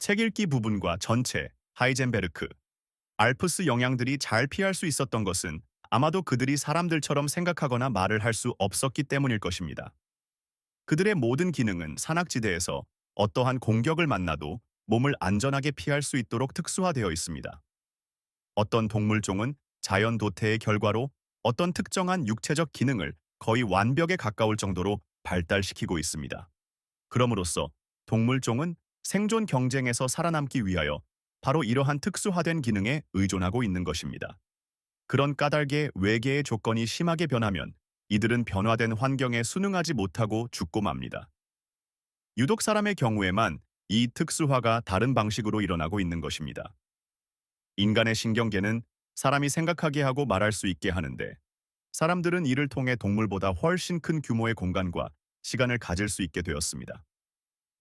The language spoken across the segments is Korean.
책 읽기 부분과 전체, 하이젠베르크, 알프스 영향들이 잘 피할 수 있었던 것은 아마도 그들이 사람들처럼 생각하거나 말을 할 수 없었기 때문일 것입니다. 그들의 모든 기능은 산악지대에서 어떠한 공격을 만나도 몸을 안전하게 피할 수 있도록 특수화되어 있습니다. 어떤 동물종은 자연 도태의 결과로 어떤 특정한 육체적 기능을 거의 완벽에 가까울 정도로 발달시키고 있습니다. 그럼으로써 동물종은 생존 경쟁에서 살아남기 위하여 바로 이러한 특수화된 기능에 의존하고 있는 것입니다. 그런 까닭에 외계의 조건이 심하게 변하면 이들은 변화된 환경에 순응하지 못하고 죽고 맙니다. 유독 사람의 경우에만 이 특수화가 다른 방식으로 일어나고 있는 것입니다. 인간의 신경계는 사람이 생각하게 하고 말할 수 있게 하는데 사람들은 이를 통해 동물보다 훨씬 큰 규모의 공간과 시간을 가질 수 있게 되었습니다.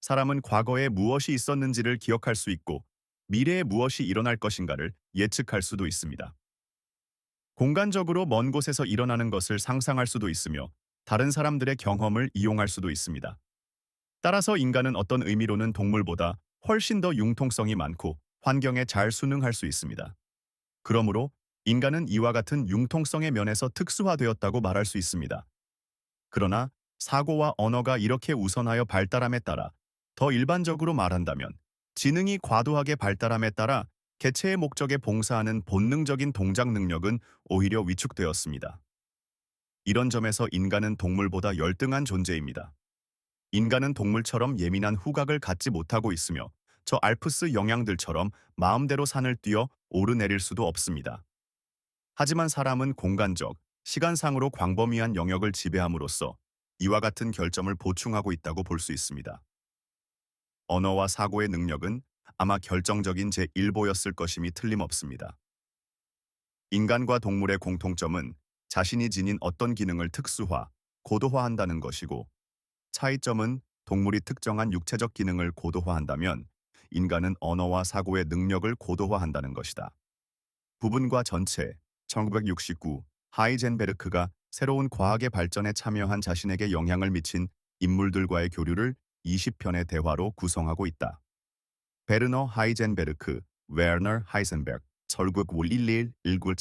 사람은 과거에 무엇이 있었는지를 기억할 수 있고 미래에 무엇이 일어날 것인가를 예측할 수도 있습니다. 공간적으로 먼 곳에서 일어나는 것을 상상할 수도 있으며 다른 사람들의 경험을 이용할 수도 있습니다. 따라서 인간은 어떤 의미로는 동물보다 훨씬 더 융통성이 많고 환경에 잘 순응할 수 있습니다. 그러므로 인간은 이와 같은 융통성의 면에서 특수화되었다고 말할 수 있습니다. 그러나 사고와 언어가 이렇게 우선하여 발달함에 따라 더 일반적으로 말한다면 지능이 과도하게 발달함에 따라 개체의 목적에 봉사하는 본능적인 동작 능력은 오히려 위축되었습니다. 이런 점에서 인간은 동물보다 열등한 존재입니다. 인간은 동물처럼 예민한 후각을 갖지 못하고 있으며 저 알프스 영양들처럼 마음대로 산을 뛰어 오르내릴 수도 없습니다. 하지만 사람은 공간적, 시간상으로 광범위한 영역을 지배함으로써 이와 같은 결점을 보충하고 있다고 볼 수 있습니다. 언어와 사고의 능력은 아마 결정적인 제1보였을 것임이 틀림없습니다. 인간과 동물의 공통점은 자신이 지닌 어떤 기능을 특수화, 고도화한다는 것이고 차이점은 동물이 특정한 육체적 기능을 고도화한다면 인간은 언어와 사고의 능력을 고도화한다는 것이다. 부분과 전체 1969 하이젠베르크가 새로운 과학의 발전에 참여한 자신에게 영향을 미친 인물들과의 교류를 20편의 대화로 구성하고 있다. 베르너 하이젠베르크, 웨르너 하이젠베르크, 설국 1119